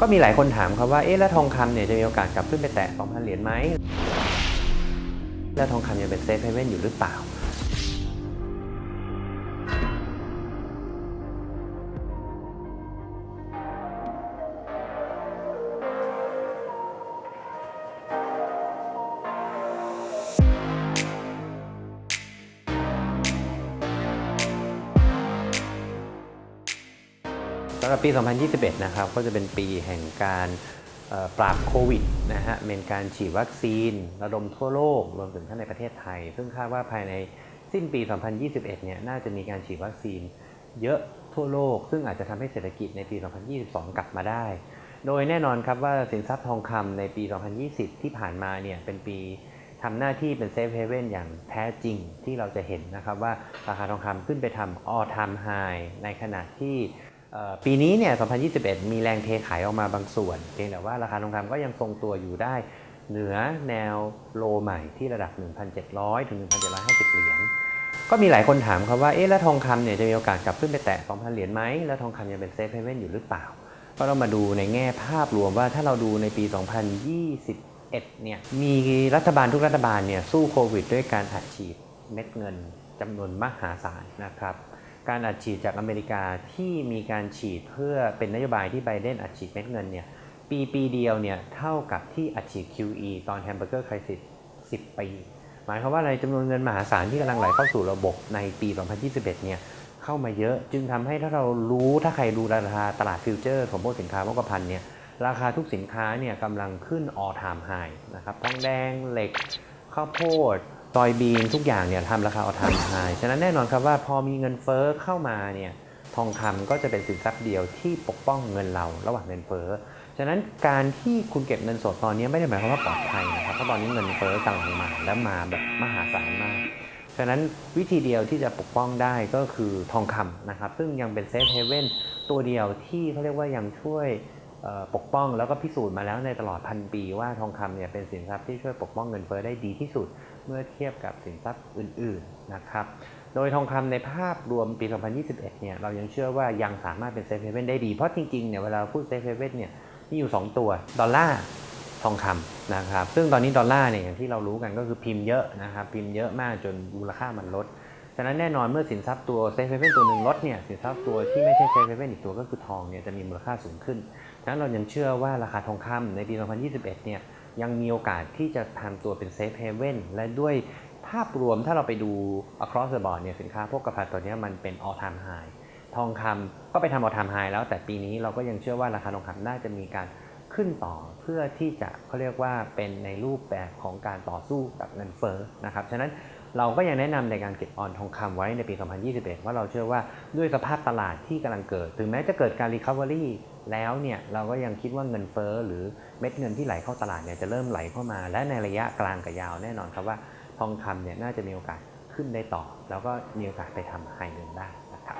ก็มีหลายคนถามครับว่าเอ๊ะแล้วทองคำเนี่ยจะมีโอกาสกลับขึ้นไปแตะ2,000 เหรียญไหมแล้วทองคำยังเป็นเซฟเฮเว่นอยู่หรือเปล่าำหรับปี 2021 นะครับ ก็จะเป็นปีแห่งการปราบโควิดนะฮะ เป็นการฉีดวัคซีน ระดมทั่วโลก รวมถึงทั้งในประเทศไทย ซึ่งคาดว่าภายในสิ้นปี 2021 เนี่ย น่าจะมีการฉีดวัคซีนเยอะทั่วโลก ซึ่งอาจจะทำให้เศรษฐกิจในปี 2022 กลับมาได้ โดยแน่นอนครับว่าสินทรัพย์ทองคำในปี 2020 ที่ผ่านมาเนี่ย เป็นปีทำหน้าที่เป็นเซฟเฮเว่นอย่างแท้จริงที่เราจะเห็นนะครับว่าราคาทองคำขึ้นไปทำ all time high ในขณะที่ ปีนี้เนี่ย 2021 มีแรงเทขายออกมาบางส่วน เพียงแต่ว่าราคาทองคำก็ยังทรงตัวอยู่ได้ เหนือแนวโลใหม่ที่ระดับ 1,700 ถึง 1,750 เหรียญ ก็มีหลายคนถามครับว่า เอ๊ะ แล้วทองคำเนี่ยจะมีโอกาสกลับขึ้นไปแตะ 2,000 เหรียญไหม แล้วทองคำยังเป็นเซฟเฮเว่นอยู่หรือเปล่า ก็ต้องมาดูในแง่ภาพรวมว่าถ้าเราดูในปี 2021 เนี่ย มีรัฐบาลทุกรัฐบาลเนี่ยสู้โควิดด้วยการอัดฉีดเม็ดเงินจำนวนมหาศาลนะครับ การอัดฉีดจากอเมริกาที่มีการฉีดเพื่อเป็นนโยบายที่ไบเดนอัดฉีดเม็ดเงินเนี่ยปีปีเดียวเนี่ยเท่ากับที่อัดฉีด QE ตอนแฮมเบอร์เกอร์ครซิส10 ปี หมายความว่าอะไรจำนวนเงินมหาศาลที่กำลังไหลเข้าสู่ระบบในปี 2021 เนี่ยเข้ามาเยอะจึงทำให้ถ้าเรารู้ถ้าใครดูราคาตลาดฟิวเจอร์ของพวกสินค้าโภคภัณฑ์เนี่ยราคาทุกสินค้าเนี่ยกำลังขึ้น all time high นะครับทองแดงเหล็กข้าวโพด ซอยบีนทุกอย่างเนี่ยทำราคาเอาทำไฮฉะนั้นแน่นอนครับว่าพอมีเงินเฟ้อเข้ามาเนี่ยทองคำก็จะเป็นสินทรัพย์เดียวที่ปกป้องเงินเราระหว่างเงินเฟ้อ ฉะนั้นการที่คุณเก็บเงินสดตอนนี้ไม่ได้หมายความว่าปลอดภัยนะครับ เพราะตอนนี้เงินเฟ้อกำลังมาและมาแบบมหาศาลมาก ฉะนั้นวิธีเดียวที่จะปกป้องได้ก็คือทองคำนะครับ ซึ่งยังเป็นเซฟเฮเว่นตัวเดียวที่เขาเรียกว่ายังช่วย ปกป้องแล้วก็พิสูจน์มาแล้วในตลอดพันปีว่าทองคำเนี่ยเป็นสินทรัพย์ที่ช่วยปกป้องเงินเฟ้อได้ดีที่สุด เมื่อเทียบกับสินทรัพย์อื่นๆนะครับโดยทองคำในภาพรวมปี 2021 เนี่ยเรายังเชื่อว่ายังสามารถเป็นเซฟเฮเว่นได้ดี เพราะจริงๆ เนี่ยเวลาพูดเซฟเฮเว่นเนี่ยมีอยู่ 2 ตัว ดอลลาร์ทองคำนะครับ ซึ่งตอนนี้ดอลลาร์เนี่ยอย่างที่เรารู้กันก็คือพิมพ์เยอะนะครับพิมพ์เยอะมากจนมูลค่ามันลด ฉะนั้นแน่นอนเมื่อสินทรัพย์ตัวเซฟเฮเว่นตัวหนึ่งลดเนี่ยสินทรัพย์ตัวที่ไม่ใช่เซฟเฮเว่นอีกตัวก็คือทองเนี่ยจะมีมูลค่าสูงขึ้น นั้นเรายังเชื่อว่าราคาทองคำในปี 2021 เนี่ยยังมีโอกาสที่จะทำตัวเป็นเซฟเฮเว่นและด้วยภาพรวมถ้าเราไปดู across the board เนี่ยสินค้าพวกกระพันตัวนี้มันเป็น all time high ทองคำก็ไปทำ all time high แล้วแต่ปีนี้เราก็ยังเชื่อว่าราคาทองคำน่าจะมีการ ขึ้นต่อเพื่อที่จะเขาเรียกว่าเป็นในรูปแบบของการต่อสู้กับเงินเฟ้อนะครับฉะนั้นเราก็ยังแนะนำในการเก็บออนทองคำไว้ในปี 2021 ว่าเราเชื่อว่าด้วยสภาพตลาดที่กำลังเกิด ถึงแม้จะเกิดการ recovery แล้วเนี่ยเราก็ยังคิดว่าเงินเฟ้อหรือเม็ดเงินที่ไหลเข้าตลาดเนี่ยจะเริ่มไหลเข้ามา และในระยะกลางกับยาวแน่นอนครับว่าทองคำเนี่ยน่าจะมีโอกาสขึ้นได้ต่อ แล้วก็มีโอกาสไปทำไฮเงินได้นะครับ